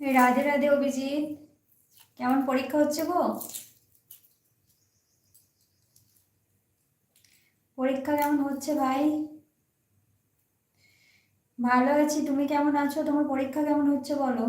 রাধে রাধে অভিজিৎ, কেমন পরীক্ষা হচ্ছে গো? পরীক্ষা কেমন হচ্ছে ভাই? ভালো আছি, তুমি কেমন আছো? তোমার পরীক্ষা কেমন হচ্ছে বলো?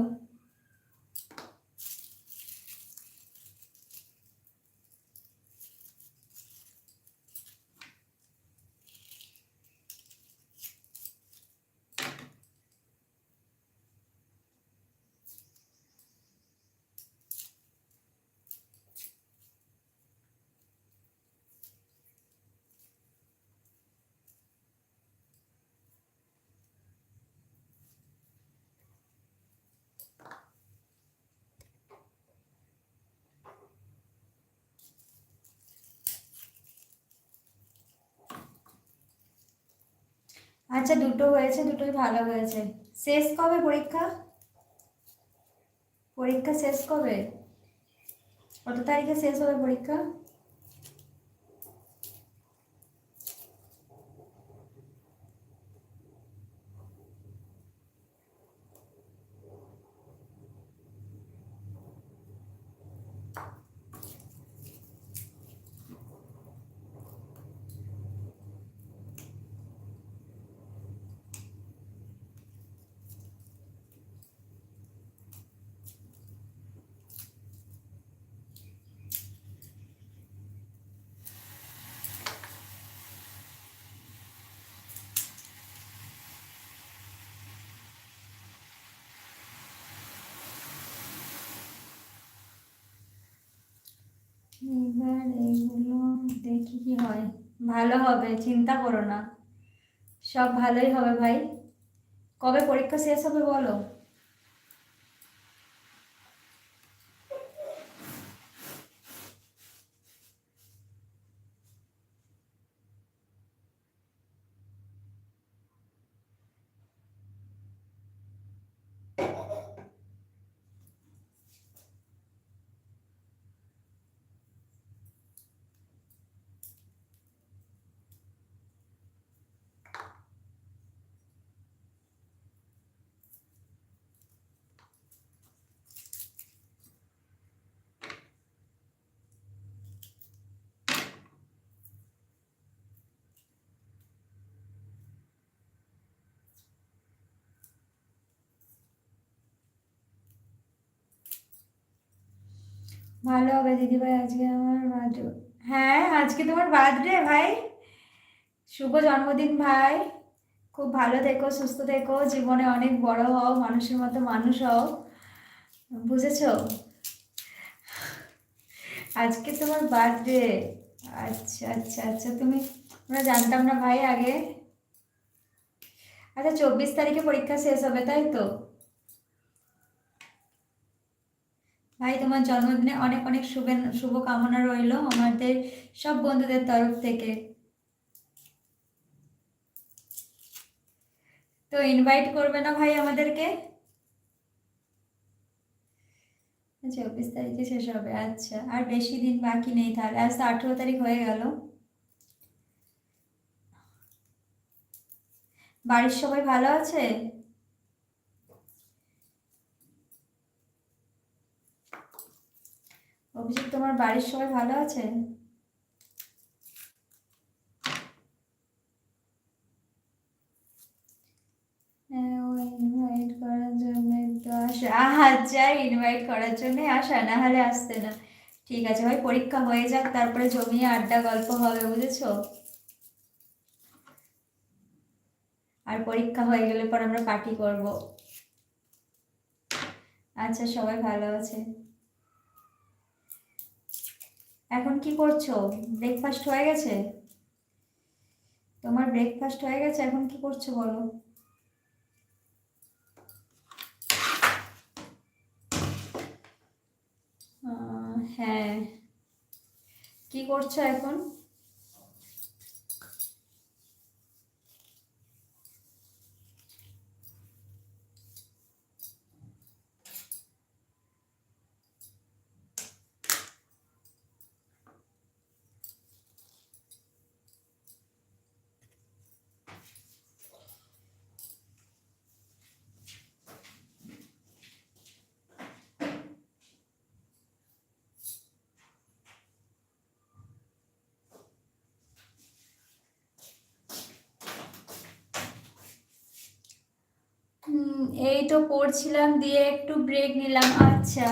আচ্ছা দুটো হয়েছে, দুটোই ভালো হয়েছে। শেষ কবে পরীক্ষা? পরীক্ষা শেষ কবে? কত তারিখে শেষ হবে পরীক্ষা? এবার এগুলো দেখি কি হয়। ভালো হবে, চিন্তা করো না। সব ভালোই হবে ভাই। কবে পরীক্ষা শেষ হবে বলো? ভালো হবে দিদিভাই, আজকে আমার বার্থডে হ্যাঁ আজকে তোমার বার্থডে ভাই। শুভ জন্মদিন ভাই। খুব ভালো থেকো, সুস্থ থেকো, জীবনে অনেক বড় হও, মানুষের মতো মানুষ হও। বুঝেছ? আজকে তোমার বার্থডে। আচ্ছা আচ্ছা আচ্ছা তুমি, আমরা জানতাম না ভাই আগে। আচ্ছা চব্বিশ তারিখে পরীক্ষা শেষ হবে, তাই তো? ভাই, তোমার জন্মদিনে অনেক অনেক শুভে শুভকামনা রইল আমাদের সব বন্ধুদের তরফ থেকে। তো ইনভাইট করবে না ভাই আমাদেরকে? চব্বিশ তারিখে শেষ হবে আচ্ছা। আর বেশি দিন বাকি নেই তাহলে, আজ তো আঠেরো তারিখ হয়ে গেল। বাড়ির সবাই ভালো আছে? অভিজিৎ তোমার বাড়ির সবাই ভালো আছে হ্যাঁ, ইনভাইট করার জন্য ইনভাইট করার জন্যই আসা না হলে আসতে না। ঠিক আছে ভাই পরীক্ষা হয়ে যাক তারপরে জমিয়ে আড্ডা গল্প হবে বুঝেছ? আর পরীক্ষা হয়ে গেলে পর আমরা পার্টি করব। আচ্ছা সবাই ভালো আছে। এখন কি করছ? ব্রেকফাস্ট হয়ে গেছে? তোমার ব্রেকফাস্ট হয়ে গেছে, এখন কি করছ বলো? হ্যাঁ। কি করছ এখন? এই তো পড়ছিলাম, দিয়ে একটু ব্রেক নিলাম। আচ্ছা।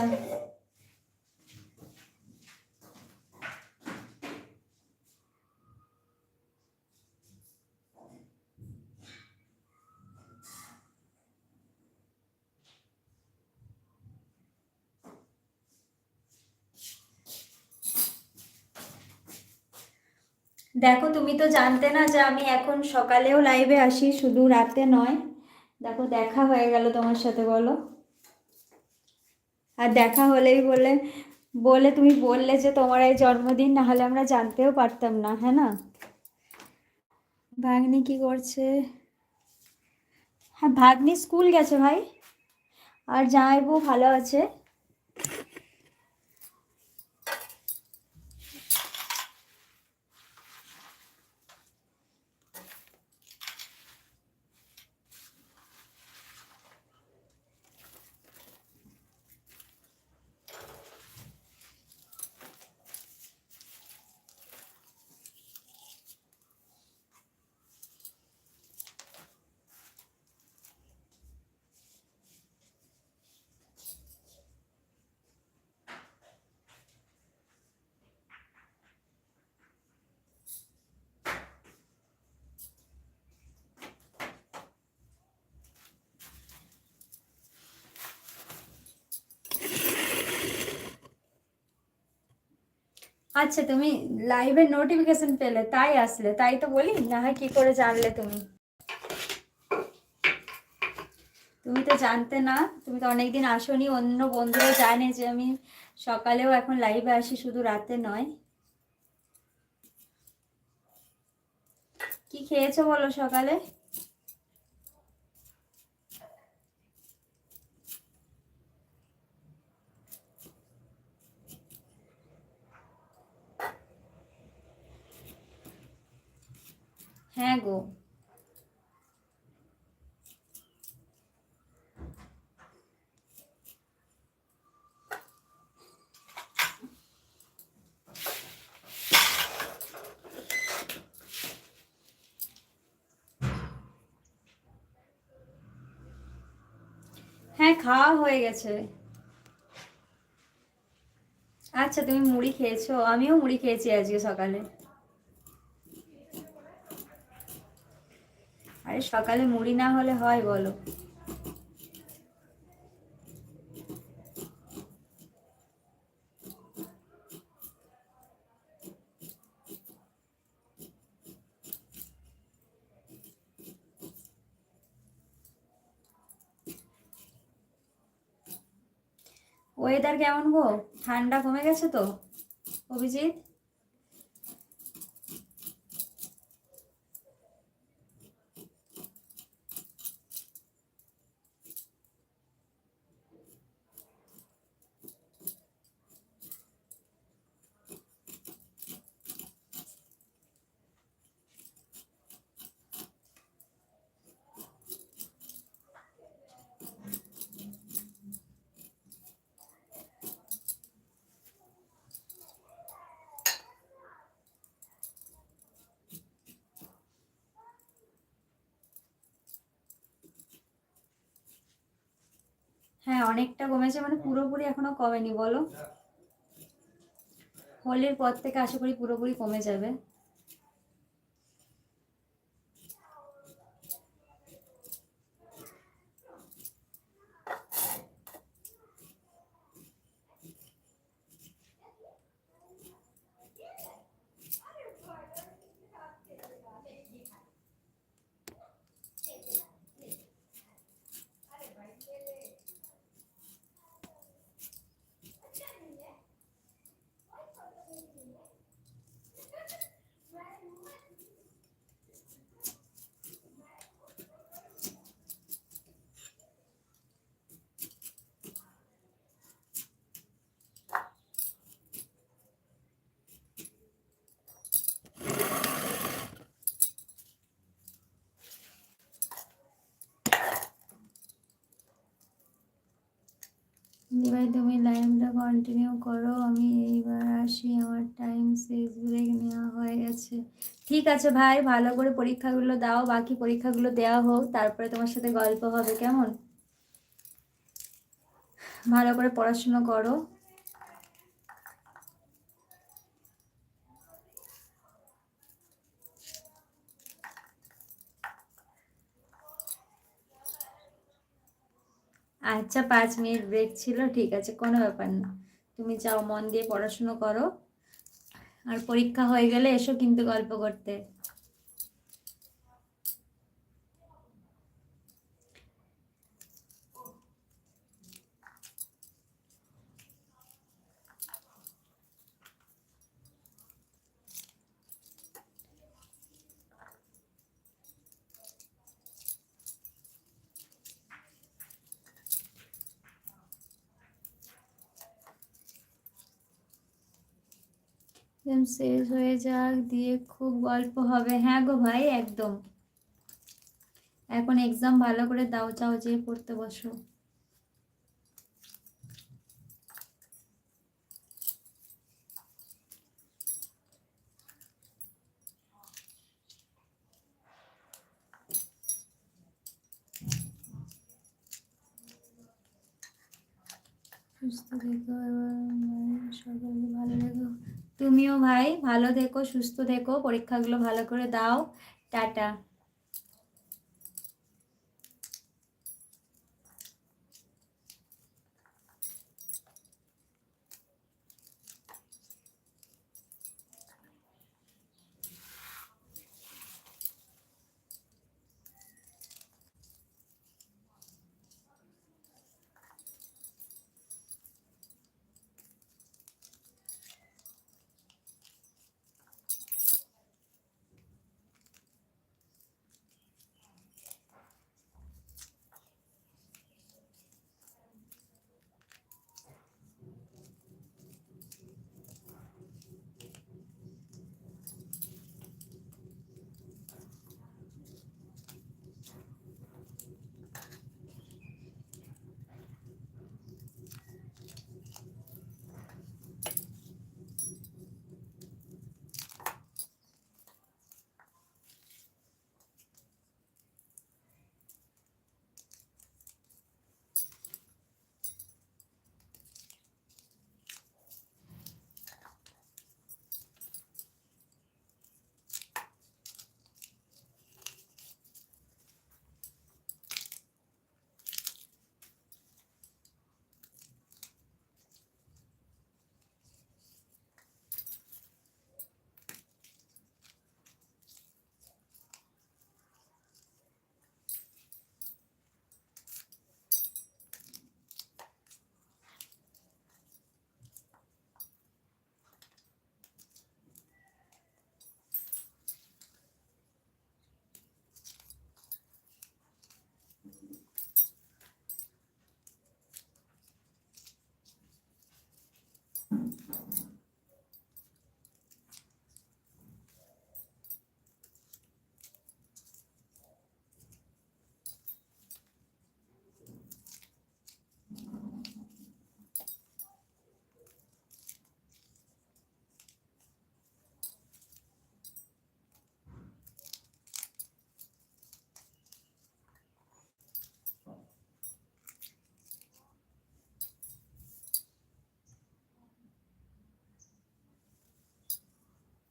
দেখো, তুমি তো জানতে না যে আমি এখন সকালেও লাইভে আসি, শুধু রাতে নয়। দেখো, দেখা হয়ে গেল তোমার সাথে, বলো। আর দেখা হলেই বলে বলে তুমি বললে যে তোমার এই জন্মদিন, না হলে আমরা জানতেও পারতাম না হ্যাঁ না? ভাগ্নি কি করছে? হ্যাঁ ভাগ্নি স্কুল গেছে ভাই। আর জামাইবু ভালো আছে? আচ্ছা তুমি লাইভের নোটিফিকেশন পেলে, তাই আসলে, তাই তো বলি? না হয় কি করে জানলে তুমি? তুমি তো জানতে না, তুমি তো অনেকদিন আসোনি, অন্য বন্ধুরা জানে যে আমি সকালেও এখন লাইভে আসি, শুধু রাতে নয়। কি খেয়েছো বলো সকালে? হ্যাঁ গো। হ্যাঁ খাওয়া হয়ে গেছে। আচ্ছা তুমি মুড়ি খেয়েছো? আমিও মুড়ি খেয়েছি আজকে সকালে। সকালে মুড়ি না হলে হয় বলো? ওয়েদার কেমন গো? ঠান্ডা কমে গেছে তো অভিজিৎ? হ্যাঁ অনেকটা কমেছে মানে পুরোপুরি এখনও কমেনি বলো? হোলির পর থেকে আশা করি পুরোপুরি কমে যাবে। তুমি লাইভটা কন্টিনিউ করো, আমি এইবার আসি, আমার টাইম শেষ ব্রেক নেওয়া হয়ে গেছে। ঠিক আছে ভাই, ভালো করে পরীক্ষাগুলো দাও, বাকি পরীক্ষাগুলো দেওয়া হোক, তারপরে তোমার সাথে গল্প হবে, কেমন? ভালো করে পড়াশুনো করো। আচ্ছা পাঁচ মিনিট ব্রেক ছিল, ঠিক আছে, কোনো ব্যাপার না। তুমি চাও মন দিয়ে পড়াশুনো করো। আর পরীক্ষা হয়ে গেলে এসো কিন্তু গল্প করতে। এক্সাম শেষ হয়ে যাক, দিয়ে খুব গল্প হবে। হ্যাঁ গো ভাই, একদম। এখন এক্সাম ভালো করে দাও চাও যে পড়তে বসো। সুস্থ থেকো এবং সকলকে ভালো থেকো তুমিও ভাই ভালো থেকো সুস্থ থেকো পরীক্ষাগুলো ভালো করে দাও। টাটা।